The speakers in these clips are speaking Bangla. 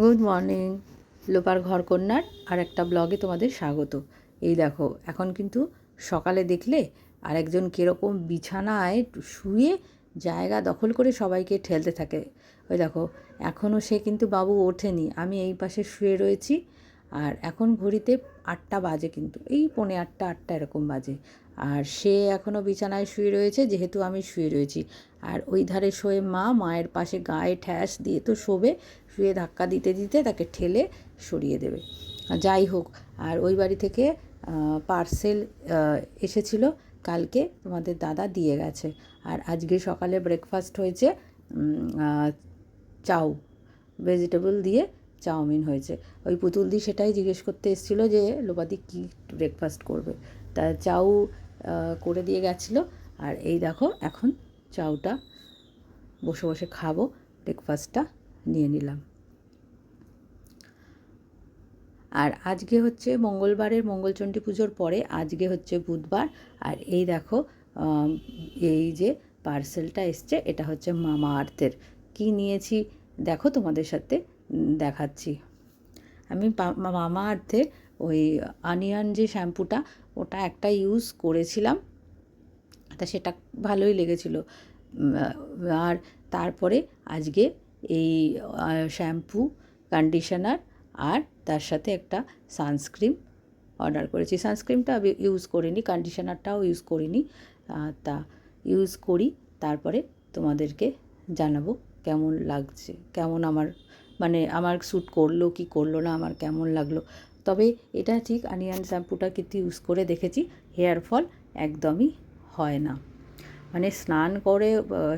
গুড মর্নিং লোপার ঘরকন্যার আর একটা ব্লগে তোমাদের স্বাগত। এই দেখো, এখন কিন্তু সকালে দেখলে আরেকজন কীরকম বিছানায় শুয়ে জায়গা দখল করে সবাইকে ঠেলতে থাকে। ওই দেখো এখনও সে কিন্তু বাবু ওঠেনি, আমি এই পাশে শুয়ে রয়েছি, আর এখন ঘড়িতে আটটা বাজে কিন্তু, এই পৌনে আটটা আটটা এরকম বাজে। আর সে এখনও বিছানায় শুয়ে রয়েছে, যেহেতু আমি শুয়ে রয়েছি। আর ওই ধারে শোয়ে মা মায়ের পাশে গায়ে ঠ্যাস দিয়ে তো শোবে, শুয়ে ধাক্কা দিতে দিতে তাকে ঠেলে সরিয়ে দেবে। যাই হোক, আর ওই বাড়ি থেকে পার্সেল এসেছিল, কালকে তোমাদের দাদা দিয়ে গেছে। আর আজকে সকালে ব্রেকফাস্ট হয়েছে চাউ, ভেজিটেবল দিয়ে চাউমিন হয়েছে। ওই পুতুল দি সেটাই জিজ্ঞেস করতে এসেছিল যে লোপাদি কী ব্রেকফাস্ট করবে। তা চাউ করে দিয়ে গেছিল। আর এই দেখো, এখন চাউটা বসে বসে খাব ব্রেকফাস্টটা নিয়ে নিলাম। আর আজকে হচ্ছে মঙ্গলবারের মঙ্গলচণ্ডী পুজোর পরে আজকে হচ্ছে বুধবার। আর এই দেখো এই যে পার্সেলটা এসছে, এটা হচ্ছে মামা আর্থের। কী নিয়েছি দেখো তোমাদের সাথে দেখাচ্ছি। আমি মামা আর্থের ওই আনিয়ান যে শ্যাম্পুটা ওটা একটা ইউজ করেছিলাম। তা সেটা ভালোই লেগেছিল। আর তারপরে আজকে এই শ্যাম্পু কন্ডিশনার আর তার সাথে একটা সানস্ক্রিন অর্ডার করেছি। সানস্ক্রিনটা আমি ইউজ করিনি কন্ডিশনারটাও ইউজ করিনি। তা ইউজ করি, তারপরে তোমাদেরকে জানাব কেমন লাগছে, কেমন আমার মানে আমার শ্যুট করল, কি করল না, আমার কেমন লাগল। তবে এটা ঠিক আনিয়ান শ্যাম্পুটা কিন্তু ইউজ করে দেখেছি হেয়ার ফল একদমই হয় না। মানে স্নান করে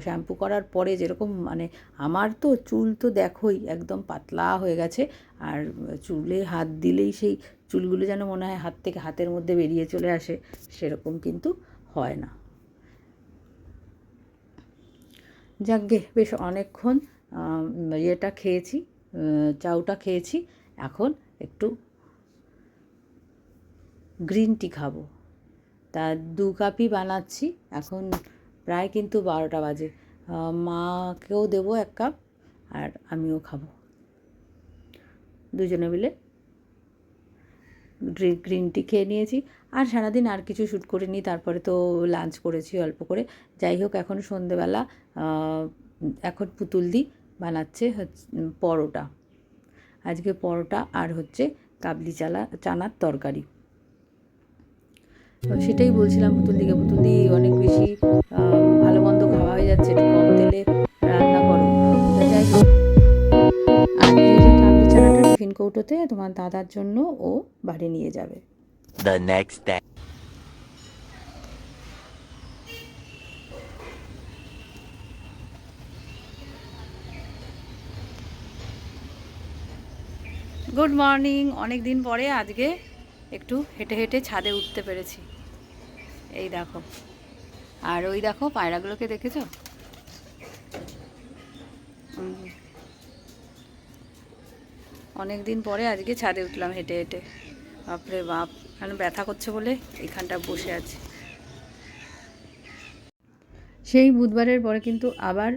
শ্যাম্পু করার পরে যেরকম মানে আমার তো চুল তো দেখোই, একদম পাতলা হয়ে গেছে, আর চুলে হাত দিলেই সেই চুলগুলো যেন মনে হয় হাত থেকে হাতের মধ্যে বেরিয়ে চলে আসে, সেরকম কিন্তু হয় না। যাকগে, বেশ অনেকক্ষণ ইয়েটা খেয়েছি চাউটা খেয়েছি, এখন একটু গ্রিন টি খাব। তা দু কাপই বানাচ্ছি, এখন প্রায় কিন্তু বারোটা বাজে। মাকেও দেবো এক কাপ, আর আমিও খাব। দুজনে মিলে গ্রি- গ্রিন টি খেয়ে নিয়েছি। আর সারাদিন আর কিছু শ্যুট করিনি, তারপরে তো লাঞ্চ করেছি অল্প করে। যাই হোক, এখন সন্ধেবেলা এখন পুতুল দি বানাচ্ছে হচ্ছে পরোটা। আজকে পরোটা আর হচ্ছে কাবলি চালা, চানার তরকারি। সেটাই বলছিলাম পুতুল দিকে পুতুল দি অনেক বেশি ভালো মন্দ খাওয়া হয়ে যাচ্ছে একটু কম তেলে রান্না করো। যাই হোক আর এই যে কাবলি চানাটা টিফিন কৌটোতে তোমার দাদার জন্য ও বাড়ি নিয়ে যাবে। The next day. Good morning অনেক দিন পরে আজকে একটু হেঁটে হেঁটে ছাদে উঠতে পেরেছি। এই দেখো। আর ওই দেখো পায়রাগুলোকে দেখেছ? অনেক দিন পরে আজকে ছাদে উঠলাম হেঁটে হেঁটে। বাপরে বাপ মানে ব্যথা করছে বলে এখানটা বসে আছি। সেই বুধবারের পরে কিন্তু আবার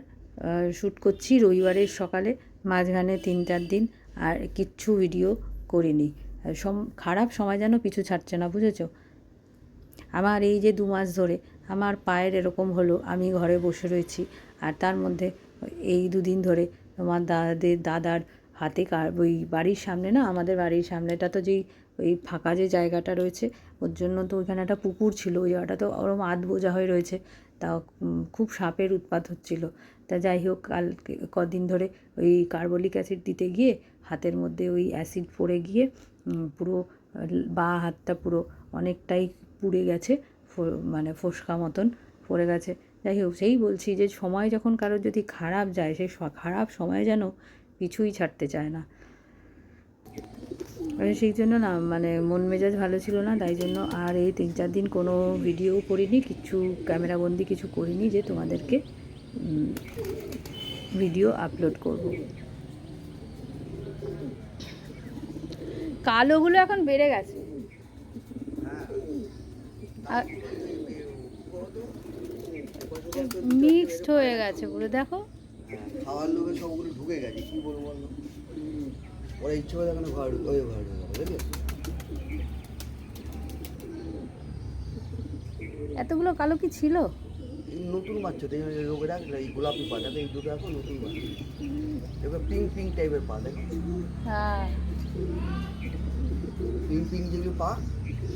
শ্যুট করছি। রবিবারের সকালে মাঝখানে তিন চার দিন আর কিচ্ছু ভিডিও করিনি। খারাপ সময় যেন পিছু ছাড়ছে না, বুঝেছ? আমার এই যে দু মাস ধরে আমার পায়ের এরকম হলো, আমি ঘরে বসে রয়েছি আর তার মধ্যে এই দুদিন ধরে তোমার দাদাদের দাদার হাতে ওই বাড়ির সামনে না, আমাদের বাড়ির সামনেটা তো যেই ওই ফাঁকা যে জায়গাটা রয়েছে, ওর জন্য তো ওইখানে একটা পুকুর ছিল, ওই জায়গাটা তো ওরম আধ বোঝা হয়ে রয়েছে, তা খুব সাপের উৎপাত হচ্ছিল। তা যাই হোক কাল কদিন ধরে ওই কার্বলিক অ্যাসিড দিতে গিয়ে, হাতের মধ্যে ওই অ্যাসিড পড়ে গিয়ে পুরো বা হাতটা পুরো অনেকটাই পুড়ে গেছে মানে ফোসকা মতন পড়ে গেছে। যাই হোক, সেই বলছি যে সময় যখন কারোর যদি খারাপ যায় সেই খারাপ সময় যেন কিছুই ছাড়তে চায় না। সেই জন্য না মানে মন মেজাজ ভালো ছিল না, তাই জন্য আর এই তিন চার দিন কোনো ভিডিও করিনি, কিছু ক্যামেরাবন্দি কিছু করিনি যে তোমাদেরকে ভিডিও আপলোড করব। কালোগুলো এখন বেড়ে গেছে। মিক্সড হয়ে গেছে পুরো দেখো। খাওয়ার লোকের সবগুলো ঢুকে গেছে কি বলব বলো? ওরা ইচ্ছে করে এখানে ঘর ওই ঘর বুঝলি এতগুলো কালো কি ছিল? নতুন বাচ্চা তো এই লোকেরা এই গোলাপি পা দেখো এই দুটো এখন নতুন বাচ্চা এবার পিঙ্ক পিঙ্ক টাইপের পা দেখো হ্যাঁ। যেগুলো পা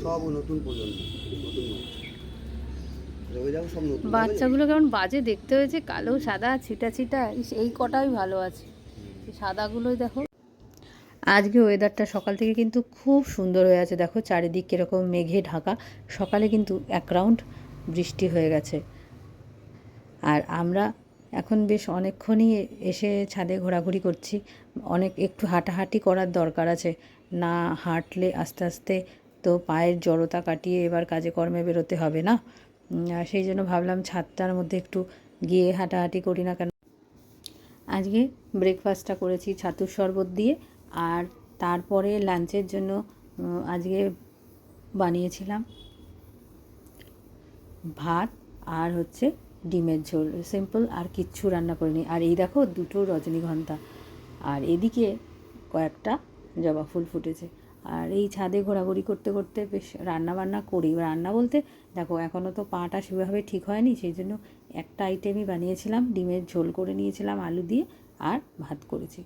সব নতুন প্রজন্ম নতুন? বাচ্চাগুলো কেমন বাজে দেখতে হয়েছে কালো সাদা ছিটা ছিটা এই কটাই ভালো আছে। সাদাগুলোই দেখো। আজকে ওয়েদারটা সকাল থেকে কিন্তু খুব সুন্দর হয়ে আছে দেখো চারিদিক কীরকম মেঘে ঢাকা। সকালে কিন্তু এক রাউন্ড বৃষ্টি হয়ে গেছে। আর আমরা এখন বেশ অনেকক্ষণই এসে ছাদে ঘোরাঘুরি করছি। অনেক একটু হাঁটাহাঁটি করার দরকার আছে। না হাঁটলে আস্তে আস্তে তো পায়ের জড়তা কাটিয়ে এবার কাজে কর্মে বেরোতে হবে না? সেই জন্য ভাবলাম ছাদটার মধ্যে একটু গিয়ে হাঁটাহাঁটি করি না কেন? আজকে ব্রেকফাস্টটা করেছি ছাতুর শরবত দিয়ে আর তারপরে লাঞ্চের জন্য আজকে বানিয়েছিলাম ভাত আর হচ্ছে ডিমের ঝোল। সিম্পল, আর কিচ্ছু রান্না করিনি। আর এই দেখো, দুটো রজনীগন্ধা। আর এদিকে কয়েকটা জবা ফুল ফুটেছে। আর এই ছাদে ঘোরাঘুরি করতে করতে বেশ রান্না বান্না করি। রান্না বলতে, দেখো এখনও তো পাটা সেভাবে ঠিক হয়নি, সেই জন্য একটা আইটেমই বানিয়েছিলাম। ডিমের ঝোল করে নিয়েছিলাম আলু দিয়ে, আর ভাত করেছি।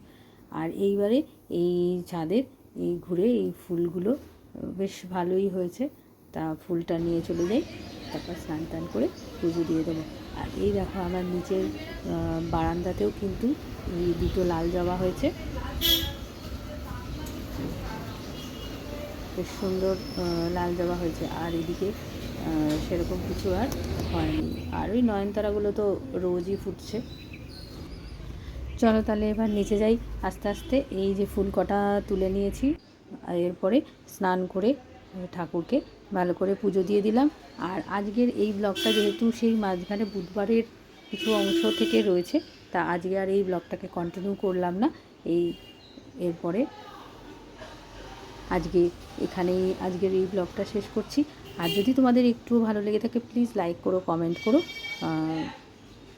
আর এইবারে এই ছাদের, এই ঘুরে এই ফুলগুলো, বেশ ভালোই হয়েছে। তা ফুলটা নিয়ে চলে যাই, তারপর স্নান টান করে পুজো দিয়ে দেবো। আর এই দেখো আমার নিচের বারান্দাতেও কিন্তু এই দুটো লাল জবা হয়েছে। বেশ সুন্দর লাল জবা হয়েছে। আর এদিকে সেরকম কিছু আর হয়নি। আর ওই নয়নতারাগুলো তো রোজই ফুটছে। চলো তাহলে এবার নিচে যাই। আস্তে আস্তে এই যে ফুল কটা তুলে নিয়েছি এরপরে স্নান করে ঠাকুরকে ভালো করে পুজো দিয়ে দিলাম। আর আজকের এই ব্লগটা যেহেতু সেই মাঝখানে বুধবারের কিছু অংশ থেকে রয়েছে, তা আজকে আর এই ব্লগটাকে কন্টিনিউ করলাম না। এই এরপরে আজকে এখানেই আজকের এই ব্লগটা শেষ করছি। আর যদি তোমাদের একটু ভালো লেগে থাকে প্লিজ লাইক করো কমেন্ট করো।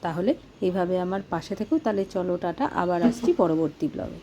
তাহলে এইভাবে আমার পাশে থেকেও তাহলে চলো, টাটা। আবার আসছি পরবর্তী ব্লগে।